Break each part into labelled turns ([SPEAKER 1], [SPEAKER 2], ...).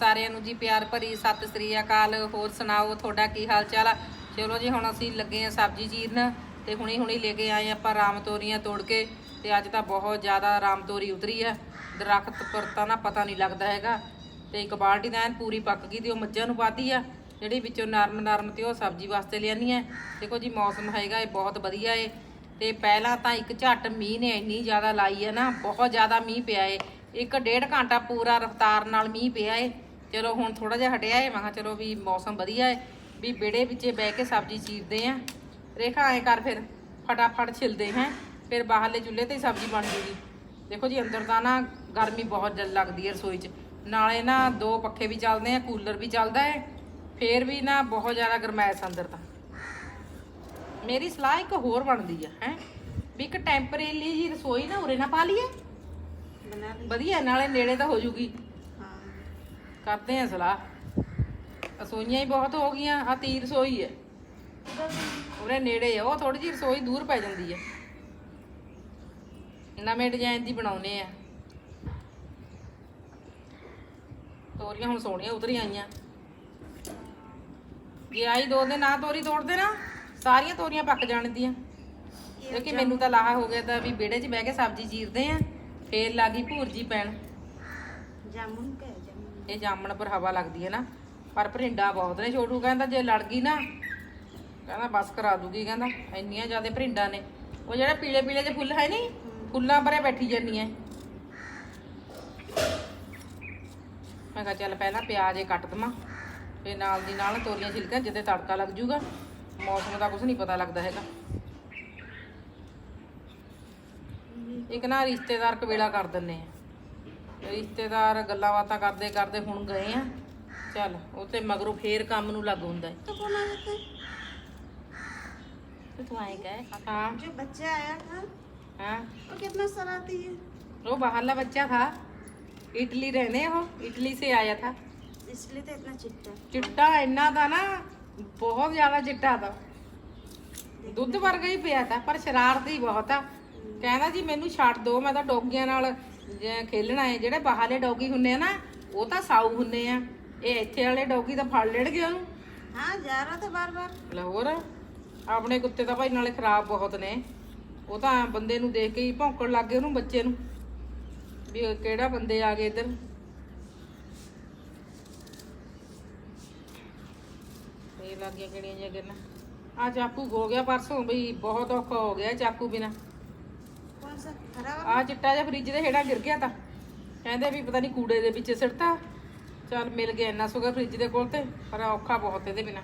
[SPEAKER 1] ਸਾਰਿਆਂ ਨੂੰ ਜੀ ਪਿਆਰ ਭਰੀ ਸਤਿ ਸ੍ਰੀ ਅਕਾਲ। ਹੋਰ ਸੁਣਾਓ, ਤੁਹਾਡਾ ਕੀ ਹਾਲ ਚਾਲ ਆ? ਚਲੋ ਜੀ, ਹੁਣ ਅਸੀਂ ਲੱਗੇ ਆ ਸਬਜ਼ੀ ਚੀਰਨ ਤੇ ਹੁਣੀ ਹੁਣੀ ਲੈ ਕੇ ਆਏ ਆਪਾਂ ਰਾਮ ਤੋਰੀਆਂ ਤੋੜ ਕੇ ਤੇ ਅੱਜ ਤਾਂ ਬਹੁਤ ਜ਼ਿਆਦਾ ਰਾਮ ਤੋਰੀ ਉਤਰੀ ਆ। ਦਰਖਤ ਪਰ ਤਾਂ ਨਾ ਪਤਾ ਨਹੀਂ ਲੱਗਦਾ ਹੈਗਾ ਤੇ ਇੱਕ ਬਾਲਟੀ ਦਾ ਐਨ ਪੂਰੀ ਪੱਕ ਗਈ ਤੇ ਉਹ ਮੱਝਾਂ ਨੂੰ ਪਾਤੀ ਆ। ਜਿਹੜੀ ਵਿੱਚੋਂ ਨਰਮ ਨਰਮ ਤੇ ਉਹ ਸਬਜ਼ੀ ਵਾਸਤੇ ਲਿਆਨੀ ਹੈ ਦੇਖੋ ਜੀ, ਮੌਸਮ ਹੈਗਾ, ਇਹ ਬਹੁਤ ਵਧੀਆ ਏ ਤੇ ਪਹਿਲਾਂ ਤਾਂ ਇੱਕ ਝੱਟ ਮੀਂਹ ਨੇ ਇੰਨੀ ਜ਼ਿਆਦਾ ਲਾਈ ਹੈ ਨਾ, ਬਹੁਤ ਜ਼ਿਆਦਾ ਮੀਂਹ ਪਿਆ ਏ। ਇੱਕ ਡੇਢ ਘੰਟਾ ਪੂਰਾ ਰਫ਼ਤਾਰ ਨਾਲ ਮੀਂਹ ਪਿਆ ਏ। ਚਲੋ ਹੁਣ ਥੋੜਾ ਜਿਹਾ ਹਟਿਆ ਹੈ ਮੈਂ ਕਿਹਾ ਚਲੋ ਵੀ ਮੌਸਮ ਵਧੀਆ ਹੈ ਵੀ ਬੇੜੇ ਵਿੱਚ ਬਹਿ ਕੇ ਸਬਜ਼ੀ ਚੀਰਦੇ ਆ। ਰੇਖਾ ਐ ਕਰ ਫਿਰ ਫਟਾਫਟ ਛਿਲਦੇ ਹੈ ਫਿਰ ਬਾਹਰਲੇ ਚੁੱਲ੍ਹੇ ਤੇ ਹੀ ਸਬਜ਼ੀ ਬਣ ਜੂਗੀ। ਦੇਖੋ ਜੀ ਅੰਦਰ ਤਾਂ ਨਾ ਗਰਮੀ ਬਹੁਤ ਜਲ ਲੱਗਦੀ ਹੈ ਰਸੋਈ 'ਚ। ਨਾਲੇ ਨਾ ਦੋ ਪੱਖੇ ਵੀ ਚੱਲਦੇ ਆ ਕੂਲਰ ਵੀ ਚੱਲਦਾ ਹੈ ਫੇਰ ਵੀ ਨਾ ਬਹੁਤ ਜ਼ਿਆਦਾ ਗਰਮਾਇਸ ਅੰਦਰ ਤਾਂ। ਮੇਰੀ ਸਲਾਹ ਇੱਕ ਹੋਰ ਬਣਦੀ ਆ ਹੈ ਵੀ ਇੱਕ ਟੈਂਪਰੇਰੀ ਜੀ ਰਸੋਈ ਨਾ ਉਰੇ ਨਾ ਪਾ ਲਈਏ। ਵਧੀਆ ਨਾਲੇ ਨੇੜੇ ਤਾਂ ਹੋ ਜੂਗੀ। ਕਰਦੇ ਆ ਸਲਾਹ। ਰਸੋਈਆਂ ਹੀ ਬਹੁਤ ਹੋ ਗਈਆਂ ਆ ਤੀਰ ਰਸੋਈ ਹੈ। ਉਹਦੇ ਨੇੜੇ ਆ, ਉਹ ਥੋੜੀ ਜਿਹੀ ਰਸੋਈ ਦੂਰ ਪੈ ਜਾਂਦੀ ਹੈ। ਨਵੇਂ ਡਿਜ਼ਾਈਨ ਦੀ ਬਣਾਉਨੇ ਆ। ਤੋਰੀਆਂ ਹੁਣ ਸੋਹਣੀਆਂ ਉਤਰ ਆਈਆਂ। ਜੇ ਆਈ ਦੋ ਦਿਨ ਆ ਤੋਰੀ ਤੋੜਦੇ ਨਾ, ਸਾਰੀਆਂ ਤੋਰੀਆਂ ਪੱਕ ਜਾਣ ਦੀਆਂ। ਕਿਉਂਕਿ ਮੈਨੂੰ ਤਾਂ ਲਾਹਾ ਹੋ ਗਿਆ ਤਾਂ ਵੀ ਵਿਹੜੇ 'ਚ ਬਹਿ ਕੇ ਸਬਜ਼ੀ ਚੀਰਦੇ ਆ, ਫੇਰ ਲੱਗੀ ਭੂਰਜੀ ਪੈਣ।
[SPEAKER 2] ਜਾਮੁਨ ਕਹੇ ਜਾਮੁਨ।
[SPEAKER 1] ਇਹ ਜਾਮਣ ਪਰ ਹਵਾ ਲੱਗਦੀ ਹੈ ਨਾ, ਪਰ ਭਰਿੰਡਾ ਬਹੁਤ ਨੇ ਛੋਟੂ, ਕਹਿੰਦਾ ਜੇ ਲੜ ਗਈ ਨਾ, ਕਹਿੰਦਾ ਬਸ ਕਰਾ ਦੂਗੀ, ਕਹਿੰਦਾ ਇੰਨੀਆਂ ਜ਼ਿਆਦਾ ਭਰਿੰਡਾ ਨੇ। ਉਹ ਜਿਹੜੇ ਪੀਲੇ ਪੀਲੇ ਦੇ ਫੁੱਲ ਹੈ ਨਹੀਂ ਫੁੱਲਾਂ ਪਰੇ ਬੈਠੀ ਜਾਂਦੀਆਂ ਮੈਂ ਕਿਹਾ ਚੱਲ ਪਹਿਲਾਂ ਪਿਆਜ਼ ਇਹ ਕੱਟ ਦਵਾਂ ਤੇ ਨਾਲ ਦੀ ਨਾਲ ਤੋਰੀਆਂ ਛਿਲਕਾਂ ਜਿੱਦੇ ਤੜਕਾ ਲੱਗ ਜੂਗਾ, ਮੌਸਮ ਦਾ ਕੁਝ ਨਹੀਂ ਪਤਾ ਲੱਗਦਾ ਹੈਗਾ। ਇੱਕ ਨਾ ਰਿਸ਼ਤੇਦਾਰ ਕਵੇਲਾ ਕਰ ਦਿੰਨੇ ਆ। ਰਿਸ਼ਤੇਦਾਰ ਗੱਲਾਂ ਬਾਤਾਂ ਕਰਦੇ ਕਰਦੇ ਹੁਣ ਗਏ ਆ ਚੱਲ ਉਹ ਤੇ ਮਗਰੋਂ ਫੇਰ ਕੰਮ ਨੂੰ ਲੱਗ ਹੁੰਦਾ ਹੈ
[SPEAKER 2] तो कौन आया था
[SPEAKER 1] ਤੇ ਤੂੰ ਆਏ ਗਏ ਹਾਂ
[SPEAKER 2] जो बच्चा आया था
[SPEAKER 1] ਹਾਂ
[SPEAKER 2] वो कितना शरारती है
[SPEAKER 1] वो बाहरला बच्चा था इटली रहने हो इटली से आया था
[SPEAKER 2] इसलिए तो इतना चिट्टा
[SPEAKER 1] ਚਿੱਟਾ ਇੰਨਾ ਦਾ ਨਾ ਬਹੁਤ ਜ਼ਿਆਦਾ ਚਿੱਟਾ ਦਾ ਦੁੱਧ ਵਰਗਾ ਹੀ ਪਿਆ ਤਾ ਪਰ ਸ਼ਰਾਰਤੀ ਬਹੁਤ ਆ ਕਹਿੰਦਾ ਜੀ ਮੈਨੂੰ ਛੱਡ ਦਿਓ ਮੈਂ ਤਾਂ ਡੋਗੀਆਂ ਨਾਲ ਜੇ ਖੇਲਣਾ ਹੈ ਜਿਹੜੇ ਬਾਹਰਲੇ ਡੌਗੀ ਹੁੰਨੇ ਆ ਨਾ ਉਹ ਤਾਂ ਸਾਊ ਹੁੰਨੇ ਆ। ਇਹ ਇੱਥੇ ਵਾਲੇ ਡੌਗੀ ਤਾਂ ਫੜ ਲੈਣਗੇ ਉਹਨੂੰ।
[SPEAKER 2] ਹਾਂ ਜਾ ਰਹਾ ਤਾਂ ਬਾਰ-ਬਾਰ ਲੈ
[SPEAKER 1] ਹੋਰ ਆਪਣੇ ਕੁੱਤੇ ਤਾਂ ਭਾਈ ਨਾਲੇ ਖਰਾਬ ਬਹੁਤ ਨੇ। ਉਹ ਤਾਂ ਬੰਦੇ ਨੂੰ ਦੇਖ ਕੇ ਹੀ ਭੌਂਕਣ ਲੱਗ ਗਏ ਉਹਨੂੰ ਬੱਚੇ ਨੂੰ। ਵੀ ਕਿਹੜਾ ਬੰਦੇ ਆ ਗਏ ਇੱਧਰ। ਇਹ ਲੱਗ ਕਿਹੜੀਆਂ ਜਿਹੀਆਂ ਗੱਲਾਂ। ਆ ਚਾਕੂ ਹੋ ਗਿਆ ਪਰਸੋਂ ਬਈ ਬਹੁਤ ਔਖਾ ਹੋ ਗਿਆ ਚਾਕੂ ਬਿਨਾ। ਆ ਚਿੱਟਾ ਜਿਹਾ ਫ੍ਰਿਜ ਦੇ ਹੇਠਾਂ ਗਿਰ ਗਿਆ ਤਾਂ। ਕਹਿੰਦੇ ਵੀ ਪਤਾ ਨਹੀਂ ਕੂੜੇ ਦੇ ਵਿੱਚ ਸਿੱਟਤਾ। ਚੱਲ ਮਿਲ ਗਿਆ ਇੰਨਾ ਸੁਗਾ ਫ੍ਰਿਜ ਦੇ ਕੋਲ ਤੇ, ਪਰ ਔਖਾ ਬਹੁਤ ਇਹਦੇ ਬਿਨਾ।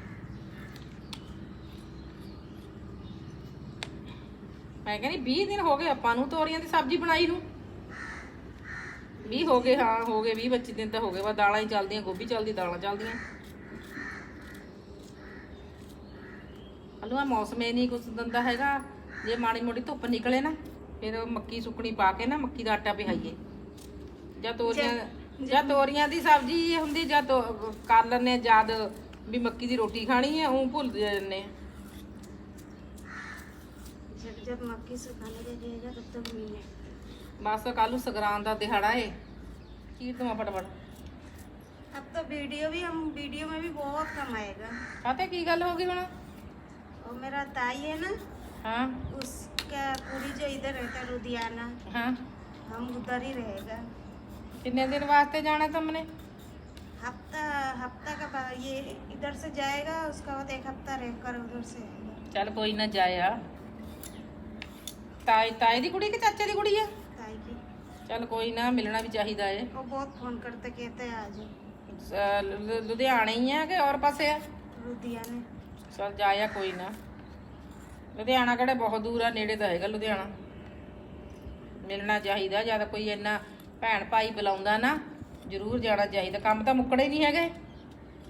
[SPEAKER 1] ਮੈਂ ਕਹਿੰਦੀ 20 ਦਿਨ ਹੋ ਗਏ ਆਪਾਂ ਨੂੰ ਤੋਰੀਆਂ ਦੀ ਸਬਜ਼ੀ ਬਣਾਈ ਨੂੰ। 20 ਹੋ ਗਏ, ਹਾਂ, ਹੋ ਗਏ 20 25 ਦਿਨ ਤਾਂ ਹੋ ਗਏ। ਵਾ ਦਾਲਾਂ ਹੀ ਚੱਲਦੀਆਂ, ਗੋਭੀ ਚੱਲਦੀ, ਦਾਲਾਂ ਚੱਲਦੀਆਂ। ਹਲੋ ਆ ਮੌਸਮ ਇਹ ਨਹੀਂ ਕੁਛ ਦਿੰਦਾ ਹੈਗਾ। ਜੇ ਮਾੜੀ ਮੋਟੀ ਧੁੱਪ ਨਿਕਲੇ ਨਾ ਫਿਰ ਉਹ ਮੱਕੀ ਸੁੱਕਣੀ ਪਾ ਕੇ ਨਾ ਮੱਕੀ ਦਾ ਆਟਾ ਪਿਹਾਈਏ ਜਾਂ ਤੋਰੀਆਂ ਜਾਂ ਤੋਰੀਆਂ ਦੀ ਸਬਜ਼ੀ ਇਹ ਹੁੰਦੀ ਜਾਂ ਤੋ ਕਰ ਲੈਂਦੇ ਆ ਜਦ ਵੀ ਮੱਕੀ ਦੀ ਰੋਟੀ ਖਾਣੀ ਹੈ ਉਹ ਭੁੱਲ ਜਾਂਦੇ ਆ
[SPEAKER 2] जब जब मक्की सुखाने लगेगा तब तक मिले
[SPEAKER 1] ਬਸ ਕੱਲ ਨੂੰ ਸਗਰਾਂ ਦਾ ਦਿਹਾੜਾ ਏ ਚੀਰ ਦਵਾ ਫਟਾਫਟ
[SPEAKER 2] अब तो वीडियो भी हम वीडियो में भी बहुत कम आएगा
[SPEAKER 1] ਕਾਤੇ ਕੀ ਗੱਲ ਹੋ ਗਈ ਹੁਣ
[SPEAKER 2] और मेरा ताई है ना
[SPEAKER 1] ਹਾਂ
[SPEAKER 2] उसका पूरी जो इधर रहता है लुधियाना
[SPEAKER 1] ਹਾਂ
[SPEAKER 2] हम उधर ही रहेगा
[SPEAKER 1] ਕਿੰਨੇ ਦਿਨ ਵਾਸਤੇ ਜਾਣਾ ਤੁਮਨੇ
[SPEAKER 2] हफ्ता हफ्ता का बाद ये इधर से जाएगा उसका बाद एक हफ्ता रहकर उधर से आएगा
[SPEAKER 1] ਚੱਲ ਕੋਈ ਨਾ ਜਾਇਆ ਤਾਈ ਤਾਈ ਦੀ ਕੁੜੀ ਕਿ ਚਾਚੇ ਦੀ ਕੁੜੀ ਆ
[SPEAKER 2] ताई की
[SPEAKER 1] ਚੱਲ ਕੋਈ ਨਾ ਮਿਲਣਾ ਵੀ ਚਾਹੀਦਾ ਏ
[SPEAKER 2] वो बहुत फोन करते कहते हैं आज
[SPEAKER 1] ਸ- ਲੁ- ਲੁ- ਲੁਧਿਆਣੇ ਹੀ ਆ ਕਿ ਹੋਰ ਪਾਸੇ ਆ
[SPEAKER 2] लुधियाने
[SPEAKER 1] ਚੱਲ ਜਾਇਆ ਕੋਈ ਨਾ ਲੁਧਿਆਣਾ ਕਿਹੜਾ ਬਹੁਤ ਦੂਰ ਆ ਨੇੜੇ ਦਾ ਹੈਗਾ ਲੁਧਿਆਣਾ। ਮਿਲਣਾ ਚਾਹੀਦਾ ਜਦ ਕੋਈ ਇੰਨਾ ਭੈਣ ਭਾਈ ਬੁਲਾਉਂਦਾ ਨਾ ਜ਼ਰੂਰ ਜਾਣਾ ਚਾਹੀਦਾ। ਕੰਮ ਤਾਂ ਮੁੱਕੜੇ ਨਹੀਂ ਹੈਗੇ?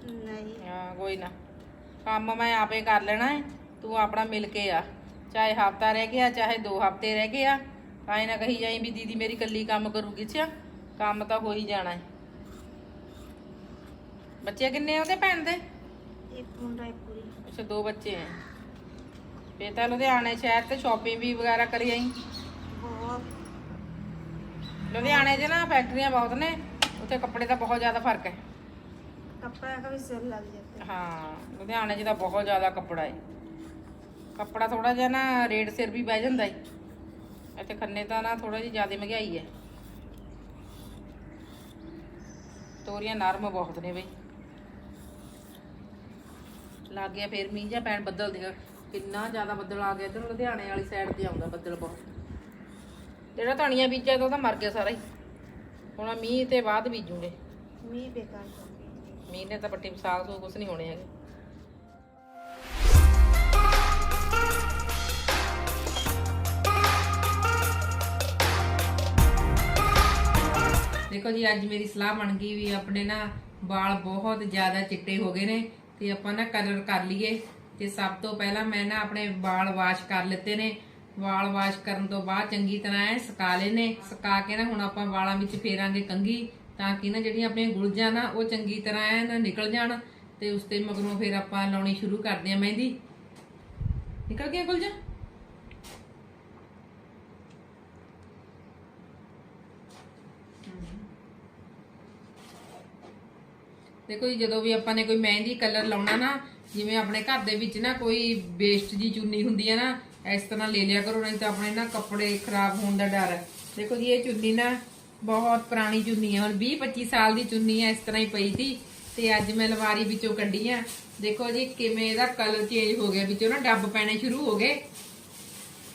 [SPEAKER 2] ਨਹੀਂ।
[SPEAKER 1] ਹਾਂ ਕੋਈ ਨਾ। ਕੰਮ ਮੈਂ ਆਪੇ ਕਰ ਲੈਣਾ ਹੈ ਤੂੰ ਆਪਣਾ ਮਿਲ ਕੇ ਆ। ਚਾਹੇ ਹਫਤਾ ਰਹਿ ਗਿਆ ਚਾਹੇ ਦੋ ਹਫ਼ਤੇ ਰਹਿ ਗਿਆ ਕਾਇ ਨਾ ਕਹੀ ਜਾਈ ਵੀ ਦੀਦੀ ਮੇਰੀ ਕੱਲੀ ਕੰਮ ਕਰੂਗੀ ਛਾ ਕੰਮ ਤਾਂ ਹੋ ਹੀ ਜਾਣਾ ਹੈ ਬੱਚੇ ਕਿੰਨੇ ਆ ਉਹਦੇ ਭੈਣ ਦੇ?
[SPEAKER 2] ਇੱਕ ਮੁੰਡਾ ਇੱਕ ਕੁੜੀ।
[SPEAKER 1] ਅੱਛਾ ਦੋ ਬੱਚੇ ਆ। ਫੇਰ ਤਾਂ ਲੁਧਿਆਣੇ ਸ਼ਹਿਰ ਤੇ ਸ਼ਾਪਿੰਗ ਵੀ ਵਗੈਰਾ ਕਰੀ ਆਈ
[SPEAKER 2] बहुत
[SPEAKER 1] ਲੁਧਿਆਣੇ 'ਚ ਨਾ ਫੈਕਟਰੀਆਂ ਬਹੁਤ ਨੇ ਉੱਥੇ ਕੱਪੜੇ ਦਾ ਬਹੁਤ ਜ਼ਿਆਦਾ ਫਰਕ ਹੈ
[SPEAKER 2] कपड़ा का भी सेल लग जाता है
[SPEAKER 1] ਹਾਂ ਲੁਧਿਆਣੇ 'ਚ ਤਾਂ ਬਹੁਤ ਜ਼ਿਆਦਾ ਕੱਪੜਾ ਹੈ ਕੱਪੜਾ ਥੋੜਾ ਜਿਹਾ ਨਾ ਰੇਟ ਸਿਰ ਵੀ ਬਹਿ ਜਾਂਦਾ ਹੈ ਇੱਥੇ ਖੰਨੇ ਤਾਂ ਨਾ ਥੋੜਾ ਜਿਹਾ ਜ਼ਿਆਦਾ ਮਹਿੰਗਾਈ ਹੈ ਤੋਰੀਆਂ ਨਰਮ ਬਹੁਤ ਨੇ ਬਈ ਲੱਗ ਗਿਆ ਫੇਰ ਮੀਂਹ ਜਾਂ ਪੈਣ ਬੱਦਲ ਦੇ ਕਿੰਨਾ ਜ਼ਿਆਦਾ ਬੱਦਲ ਆ ਗਿਆ ਇਧਰ ਲੁਧਿਆਣੇ ਵਾਲੀ ਸਾਈਡ ਤੇ ਆਉਂਦਾ ਬੱਦਲ ਬਹੁਤ। ਜਿਹੜਾ ਧਣੀਆਂ ਬੀਜਿਆ ਤਾਂ ਮਰ ਗਿਆ ਸਾਰਾ ਹੀ। ਹੁਣ ਮੀਂਹ ਤੇ ਬਾਅਦ ਬੀਜੂਗੇ।
[SPEAKER 2] ਮੀਂਹ ਬੇਕਾਰ
[SPEAKER 1] ਮੀਂਹ ਨੇ ਤਾਂ ਪੱਟੀ ਵਿਸਾਲ ਸੋ ਕੁਝ ਨਹੀਂ ਹੋਣੇ ਹੈਗੇ। ਦੇਖੋ ਜੀ ਅੱਜ ਮੇਰੀ ਸਲਾਹ ਬਣ ਗਈ ਵੀ ਆਪਣੇ ਨਾ ਵਾਲ ਬਹੁਤ ਜ਼ਿਆਦਾ ਚਿੱਟੇ ਹੋ ਗਏ ਨੇ ਤੇ ਆਪਾਂ ਨਾ ਕਲਰ ਕਰ ਲਈਏ। ਤੇ ਸਭ ਤੋਂ ਪਹਿਲਾਂ ਮੈਂ ਨਾ ਆਪਣੇ ਵਾਲ ਵਾਸ਼ ਕਰ ਲਿੱਤੇ ਨੇ। ਵਾਲ ਵਾਸ਼ ਕਰਨ ਤੋਂ ਬਾਅਦ ਚੰਗੀ ਤਰ੍ਹਾਂ ਐ ਸੁਕਾ ਲਏ ਨੇ। ਸੁਕਾ ਕੇ ਨਾ ਹੁਣ ਆਪਾਂ ਵਾਲਾਂ ਵਿੱਚ ਫੇਰਾਂਗੇ ਕੰਗੀ ਤਾਂ ਕਿ ਨਾ ਜਿਹੜੀਆਂ ਆਪਣੀਆਂ ਗੁਲਜਾਂ ਨਾ ਉਹ ਚੰਗੀ ਤਰ੍ਹਾਂ ਐ ਨਾ ਨਿਕਲ ਜਾਣ ਤੇ ਉਸ ਤੇ ਮਗਰੋਂ ਫਿਰ ਆਪਾਂ ਲਾਉਣੀ ਸ਼ੁਰੂ ਕਰਦੇ ਆ ਮਹਿੰਦੀ। ਨਿਕਲ ਗਿਆ ਗੁਲਜਾਂ? ਦੇਖੋ ਜੀ, ਜਦੋਂ ਵੀ ਆਪਾਂ ਨੇ ਕੋਈ ਮਹਿੰਦੀ ਕਲਰ ਲਾਉਣਾ ਨਾ ਜਿਵੇਂ ਆਪਣੇ ਘਰ ਦੇ ਵਿੱਚ ਨਾ ਕੋਈ ਵੇਸਟ ਜੀ ਚੁੰਨੀ ਹੁੰਦੀ ਹੈ ਨਾ, ਇਸ ਤਰ੍ਹਾਂ ਲੈ ਲਿਆ ਕਰੋ, ਨਹੀਂ ਤਾਂ ਆਪਣੇ ਨਾ ਕੱਪੜੇ ਖਰਾਬ ਹੋਣ ਦਾ ਡਰ। ਹੈ ਦੇਖੋ ਜੀ, ਇਹ ਚੁੰਨੀ ਨਾ ਬਹੁਤ ਪੁਰਾਣੀ ਚੁੰਨੀ ਹੈ ਹੁਣ 20 25 ਸਾਲ ਦੀ ਚੁੰਨੀ ਹੈ ਇਸ ਤਰ੍ਹਾਂ ਹੀ ਪਈ ਸੀ। ਤੇ ਅੱਜ ਮੈਂ ਲਵਾਰੀ ਵਿੱਚੋਂ ਕੱਢੀ ਆ। ਦੇਖੋ ਜੀ, ਕਿਵੇਂ ਇਹਦਾ ਕਲਰ ਚੇਂਜ ਹੋ ਗਿਆ, ਵਿੱਚੋਂ ਨਾ ਡੱਬ ਪੈਣੇ ਸ਼ੁਰੂ ਹੋ ਗਏ।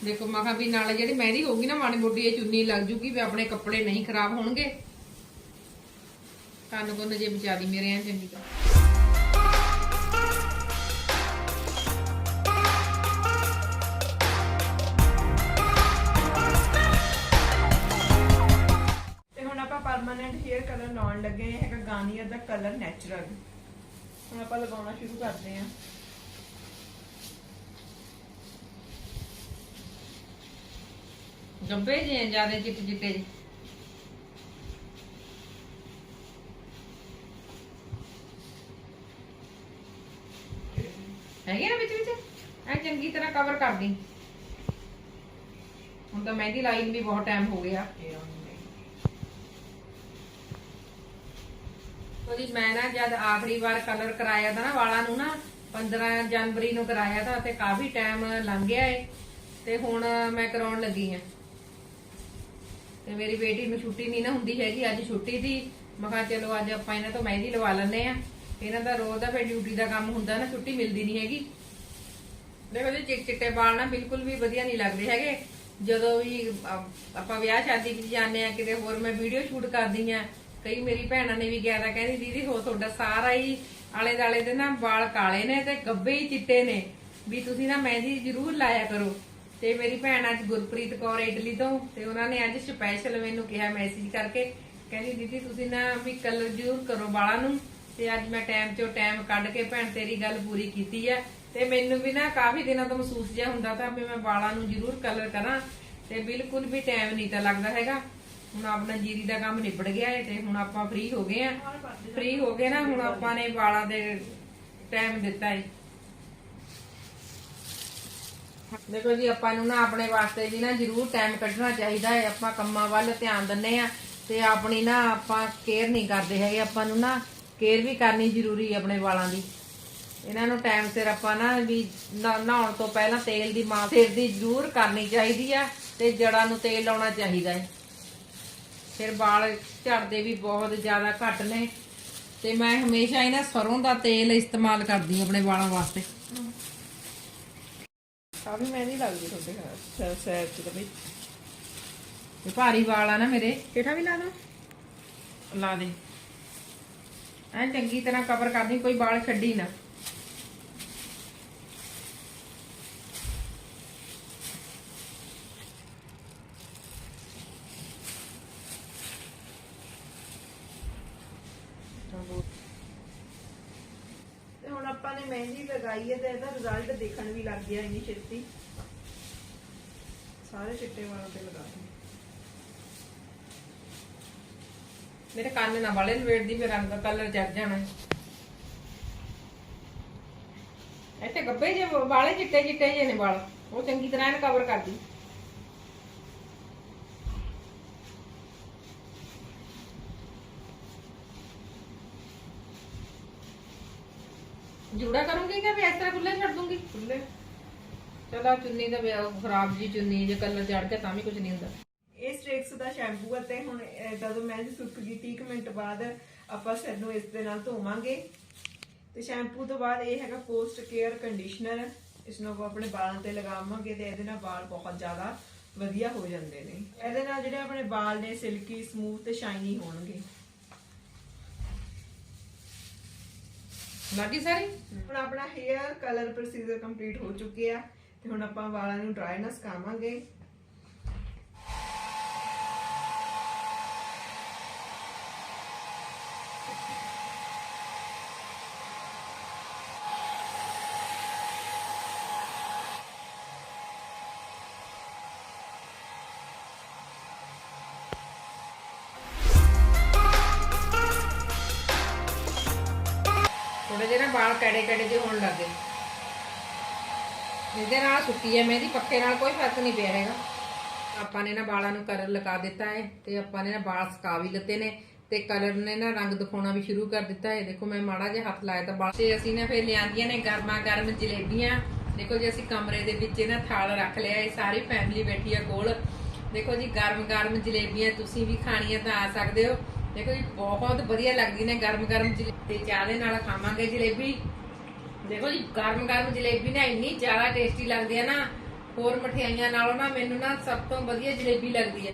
[SPEAKER 1] ਦੇਖੋ, ਮੈਂ ਕਿਹਾ ਵੀ ਨਾਲੇ ਜਿਹੜੀ ਮਹਿੰਦੀ ਹੋਊਗੀ ਨਾ, ਮਾੜੀ ਮੋਟੀ ਇਹ ਚੁੰਨੀ ਲੱਗ ਜੂਗੀ ਵੀ ਆਪਣੇ ਕੱਪੜੇ ਨਹੀਂ ਖਰਾਬ ਹੋਣਗੇ। ਕੰਨ ਕੋਨ ਜੇ ਬਚਾ ਮੇਰੇ ਐਂ ਚੰਗੀ ਤਰ੍ਹਾਂ।
[SPEAKER 3] ਪਰਮਾਨੈਂਟ ਹੇਅਰ ਕਲਰ ਲਾਉਣ ਲੱਗੇ ਹਾਂ। ਹੈਗਾ ਗਾਨੀਅਰ ਦਾ ਕਲਰ ਨੈਚੁਰਲ ਹੁਣ ਆਪਾਂ ਲਗਾਉਣਾ ਸ਼ੁਰੂ ਕਰਦੇ ਹਾਂ।
[SPEAKER 1] ਗੱਬੇ ਜੇ ਜ਼ਿਆਦਾ ਚਿੱਟੇ ਚਿੱਟੇ। ਹੈਗੇ ਨਾ ਵਿੱਚ ਵਿੱਚ? ਐ ਚੰਗੀ ਤਰ੍ਹਾਂ ਕਵਰ ਕਰ ਦੀ। ਹੁਣ ਤਾਂ ਮਹਿੰਦੀ ਲਾਈ ਨੂੰ ਵੀ ਬਹੁਤ ਟਾਈਮ ਹੋ ਗਿਆ ਉਹਦੀ ਮੈਂ ਨਾ ਜਦ ਆਖਰੀ ਵਾਰ ਕਲਰ ਕਰਾਇਆ ਤਾਂ ਨਾ ਵਾਲਾਂ ਨੂੰ ਨਾ 15 ਜਨਵਰੀ ਨੂੰ ਕਰਾਇਆ ਤਾਂ ਤੇ ਕਾਫੀ ਟਾਈਮ ਲੰਘ ਗਿਆ ਏ। ਤੇ ਹੁਣ ਮੈਂ ਕਰਾਉਣ ਲੱਗੀ ਆ ਤੇ ਮੇਰੀ ਬੇਟੀ ਨੂੰ ਛੁੱਟੀ ਨਹੀਂ ਨਾ ਹੁੰਦੀ ਹੈਗੀ, ਅੱਜ ਛੁੱਟੀ ਸੀ। ਮੈਂ ਕਿਹਾ ਚਲੋ ਅੱਜ ਆਪਾਂ ਇਹਨਾਂ ਤੋਂ ਮਹਿੰਦੀ ਲਵਾ ਲੈਂਦੇ ਆ ਇਹਨਾਂ ਦਾ ਰੋਜ਼ ਦਾ ਫਿਰ ਡਿਊਟੀ ਦਾ ਕੰਮ ਹੁੰਦਾ ਨਾ, ਛੁੱਟੀ ਮਿਲਦੀ ਨਹੀਂ ਹੈਗੀ। ਦੇਖੋ ਜੀ, ਚਿੱਟ ਚਿੱਟੇ ਵਾਲ ਨਾ ਬਿਲਕੁਲ ਵੀ ਵਧੀਆ ਨਹੀਂ ਲੱਗਦੇ ਹੈਗੇ। ਜਦੋਂ ਵੀ ਆਪਾਂ ਵਿਆਹ ਸ਼ਾਦੀ ਵਿੱਚ ਜਾਂਦੇ ਆ ਕਿਤੇ ਹੋਰ ਮੈਂ ਵੀਡੀਓ ਸ਼ੂਟ ਕਰਦੀ ਆ ਕਈ ਮੇਰੀ ਭੈਣਾਂ ਨੇ ਵੀ ਕਿਹਾ ਤਾਂ ਕਹਿੰਦੀ, ਦੀਦੀ, ਹੋ ਤੁਹਾਡਾ ਸਾਰਾ ਹੀ ਆਲੇ ਦਾਲੇ ਦੇ ਨਾ ਵਾਲ ਕਾਲੇ ਨੇ ਤੇ ਗੱਬੇ ਹੀ ਚਿੱਟੇ ਨੇ। ਵੀ ਤੁਸੀਂ ਨਾ ਮਹਿੰਦੀ ਜ਼ਰੂਰ ਲਾਇਆ ਕਰੋ। ਤੇ ਮੇਰੀ ਭੈਣ ਅੱਜ ਗੁਰਪ੍ਰੀਤ ਕੌਰ ਇਟਲੀ ਤੋਂ ਤੇ ਉਹਨਾਂ ਨੇ ਅੱਜ ਸਪੈਸ਼ਲ ਮੈਨੂੰ ਕਿਹਾ ਮੈਸੇਜ ਕਰਕੇ, ਕਹਿੰਦੀ, ਦੀਦੀ, ਤੁਸੀਂ ਨਾ ਵੀ ਕਲਰ ਜ਼ਰੂਰ ਕਰੋ ਵਾਲਾਂ ਨੂੰ। ਤੇ ਅੱਜ ਮੈਂ ਟਾਈਮ ਚੋਂ ਟਾਈਮ ਕੱਢ ਕੇ ਭੈਣ ਤੇਰੀ ਗੱਲ ਪੂਰੀ ਕੀਤੀ ਆ। ਤੇ ਮੈਨੂੰ ਵੀ ਨਾ ਕਾਫੀ ਦਿਨਾਂ ਤੋਂ ਮਹਿਸੂਸ ਜਿਹਾ ਹੁੰਦਾ ਤਾਂ ਵੀ ਮੈਂ ਵਾਲਾਂ ਨੂੰ ਜ਼ਰੂਰ ਕਲਰ ਕਰਾਂ। ਤੇ ਬਿਲਕੁਲ ਵੀ ਟਾਈਮ ਨਹੀਂ ਤਾਂ ਲੱਗਦਾ ਹੈਗਾ। ਹੁਣ ਆਪਣਾ ਜੀਰੀ ਦਾ ਕੰਮ ਨਿਬੜ ਗਿਆ ਹੈ ਤੇ ਹੁਣ ਆਪਾਂ ਫ੍ਰੀ ਹੋ ਗਏ ਆ। ਫ੍ਰੀ ਹੋ ਗਏ ਨਾ ਹੁਣ ਆਪਾਂ ਨੇ ਵਾਲਾਂ ਦੇ ਟਾਈਮ ਦਿੱਤਾ ਹੈ ਦੇਖੋ ਜੀ, ਆਪਾਂ ਨੂੰ ਨਾ ਆਪਣੇ ਵਾਸਤੇ ਵੀ ਨਾ ਜ਼ਰੂਰ ਟਾਈਮ ਕੱਢਣਾ ਚਾਹੀਦਾ ਹੈ ਆਪਾਂ ਕੰਮਾਂ ਵੱਲ ਧਿਆਨ ਦਿੰਨੇ ਆ ਤੇ ਆਪਣੀ ਨਾ ਆਪਾਂ ਕੇਅਰ ਨਹੀਂ ਕਰਦੇ ਹੈਗੇ। ਆਪਾਂ ਨੂੰ ਨਾ ਕੇਅਰ ਵੀ ਕਰਨੀ ਜ਼ਰੂਰੀ ਹੈ ਆਪਣੇ ਵਾਲਾਂ ਦੀ। ਇਹਨਾਂ ਨੂੰ ਟਾਈਮ ਸਿਰ ਆਪਾਂ ਨਾ ਵੀ ਨਹਾਉਣ ਤੋਂ ਪਹਿਲਾਂ ਤੇਲ ਦੀ ਮਾਲ ਦੀ ਜ਼ਰੂਰ ਕਰਨੀ ਚਾਹੀਦੀ ਆ ਤੇ ਜੜਾਂ ਨੂੰ ਤੇਲ ਲਾਉਣਾ ਚਾਹੀਦਾ ਹੈ ਫਿਰ ਵਾਲ ਝੜਦੇ ਵੀ ਬਹੁਤ ਜ਼ਿਆਦਾ ਘੱਟ ਨੇ। ਤੇ ਮੈਂ ਹਮੇਸ਼ਾ ਇਹਨਾਂ ਸਰੋਂ ਦਾ ਤੇਲ ਇਸਤੇਮਾਲ ਕਰਦੀ ਹਾਂ ਆਪਣੇ ਵਾਲਾਂ ਵਾਸਤੇ।
[SPEAKER 3] ਕਾਫੀ ਮਹਿੰਦੀ ਲੱਗਦੀ ਤੁਹਾਡੇ ਘਰ ਸੈਰ ਚ ਤਾਂ
[SPEAKER 1] ਤੇ ਭਾਰੀ ਵਾਲ ਆ ਨਾ ਮੇਰੇ।
[SPEAKER 3] ਕਿਹੜਾ ਵੀ ਲਾ ਦੋ।
[SPEAKER 1] ਲਾ ਦੇ। ਐ ਚੰਗੀ ਤਰ੍ਹਾਂ ਕਵਰ ਕਰਦੀ ਕੋਈ ਵਾਲ ਛੱਡੀ ਨਾ।
[SPEAKER 3] ਤੇ ਹੁਣ ਆਪਾਂ ਨੇ ਮਹਿੰਦੀ ਲਗਾਈ ਹੈ ਤੇ ਇਹਦਾ ਰਿਜ਼ਲਟ ਦੇਖਣ ਵੀ ਲੱਗ ਗਿਆ ਇੰਨੀ ਛੇਤੀ। ਸਾਰੇ ਚਿੱਟੇ ਵਾਲਾਂ ਤੇ ਲਗਾ ਦਿੱਤੇ।
[SPEAKER 1] ਮੇਰੇ ਕੰਨ ਨਾ ਵਾਲੇ ਲਵੇੜ ਦੀ ਫਿਰ ਰੰਗ ਕਲਰ ਚੜ ਜਾਣਾ ਇੱਥੇ ਗੱਬੇ ਜੇ ਵਾਲੇ ਚਿੱਟੇ ਚਿੱਟੇ ਜੇ ਨੇ ਵਾਲ। ਉਹ ਚੰਗੀ ਤਰ੍ਹਾਂ ਇਹਨੂੰ ਕਵਰ ਕਰਦੀ। ਜੂੜਾ ਕਰੂੰਗੀ ਕਿ ਵੀ ਇਸ ਤਰ੍ਹਾਂ ਖੁੱਲੇ ਛੱਡ ਦੂੰਗੀ?
[SPEAKER 3] ਖੁੱਲੇ
[SPEAKER 1] ਚਲੋ ਚੁੰਨੀ ਦਾ ਖਰਾਬ ਜੀ ਚੁੰਨੀ ਜੇ ਕਲਰ ਚੜ ਕੇ ਤਾਂ ਵੀ ਕੁਝ ਨਹੀਂ ਹੁੰਦਾ।
[SPEAKER 3] ਇਹ ਸਟ੍ਰਿਕਸ ਦਾ ਸ਼ੈਂਪੂ ਹੈ ਤੇ ਹੁਣ ਜਦੋਂ ਮੈਂ ਸੁੱਕ ਗਈ 30 ਕੁ ਮਿੰਟ ਬਾਅਦ ਆਪਾਂ ਸਿਰ ਨੂੰ ਇਸ ਦੇ ਨਾਲ ਧੋਵਾਂਗੇ। ਤੇ ਸ਼ੈਂਪੂ ਤੋਂ ਬਾਅਦ ਇਹ ਹੈਗਾ ਪੋਸਟ ਕੇਅਰ ਕੰਡੀਸ਼ਨਰ। ਇਸ ਨੂੰ ਆਪਾਂ ਆਪਣੇ ਵਾਲਾਂ ਤੇ ਲਗਾਵਾਂਗੇ ਤੇ ਇਹਦੇ ਨਾਲ ਵਾਲ ਬਹੁਤ ਜ਼ਿਆਦਾ ਵਧੀਆ ਹੋ ਜਾਂਦੇ ਨੇ। ਇਹਦੇ ਨਾਲ ਜਿਹੜੇ ਆਪਣੇ ਵਾਲ ਨੇ ਸਿਲਕੀ ਸਮੂਥ ਤੇ ਸ਼ਾਈਨੀ ਹੋਣਗੇ।
[SPEAKER 1] ਬਾਕੀ ਸਾਰੀ?
[SPEAKER 3] ਹੁਣ ਆਪਣਾ ਹੇਅਰ ਕਲਰ ਪ੍ਰੋਸੀਜਰ ਕੰਪਲੀਟ ਹੋ ਚੁੱਕਿਆ ਤੇ ਹੁਣ ਆਪਾਂ ਵਾਲਾਂ ਨੂੰ ਡਰਾਈ ਨਾਲ
[SPEAKER 1] ਥੋੜੇ ਜਿਹੇ ਨਾ ਵਾਲ ਕੜੇ ਕੜੇ ਜਿਹੇ ਹੋਣ ਲੱਗੇ ਇਹਦੇ ਨਾਲ ਸੁੱਕੀ ਹੈ ਮਹਿੰਦੀ ਪੱਕੇ ਨਾਲ ਕੋਈ ਫ਼ਰਕ ਨਹੀਂ ਪਿਆ ਹੈਗਾ। ਆਪਾਂ ਨੇ ਨਾ ਵਾਲਾਂ ਨੂੰ ਕਲਰ ਲਗਾ ਦਿੱਤਾ ਹੈ ਤੇ ਆਪਾਂ ਨੇ ਨਾ ਵਾਲ ਸੁਕਾ ਵੀ ਲਿੱਤੇ ਨੇ ਤੇ ਕਲਰ ਨੇ ਨਾ ਰੰਗ ਦਿਖਾਉਣਾ ਵੀ ਸ਼ੁਰੂ ਕਰ ਦਿੱਤਾ ਹੈ ਦੇਖੋ ਮੈਂ ਮਾੜਾ ਜਿਹਾ ਹੱਥ ਲਾਇਆ ਤਾਂ ਵਾਲ। ਤੇ ਅਸੀਂ ਨਾ ਫਿਰ ਲਿਆਂਦੀਆਂ ਨੇ ਗਰਮਾ ਗਰਮ ਜਲੇਬੀਆਂ। ਦੇਖੋ ਜੀ, ਅਸੀਂ ਕਮਰੇ ਦੇ ਵਿੱਚ ਨਾ ਥਾਲ ਰੱਖ ਲਿਆ ਇਹ ਸਾਰੀ ਫੈਮਿਲੀ ਬੈਠੀ ਆ ਕੋਲ। ਦੇਖੋ ਜੀ, ਗਰਮ ਗਰਮ ਜਲੇਬੀਆਂ ਤੁਸੀਂ ਵੀ ਖਾਣੀਆਂ ਤਾਂ ਆ ਸਕਦੇ ਹੋ। ਦੇਖੋ ਜੀ, ਬਹੁਤ ਵਧੀਆ ਲੱਗਦੀ ਨੇ ਗਰਮ ਗਰਮ ਜਲੇਬੀ। ਤੇ ਚਾਹ ਦੇ ਨਾਲ ਖਾਵਾਂਗੇ ਜਲੇਬੀ। ਦੇਖੋ ਜੀ ਗਰਮ ਗਰਮ ਜਲੇਬੀ ਨਾ ਇੰਨੀ ਜ਼ਿਆਦਾ ਟੇਸਟੀ ਲੱਗਦੀ ਹੈ ਨਾ। ਹੋਰ ਮਠਿਆਈਆਂ ਨਾਲੋਂ ਨਾ ਮੈਨੂੰ ਨਾ ਸਭ ਤੋਂ ਵਧੀਆ ਜਲੇਬੀ ਲੱਗਦੀ ਹੈ।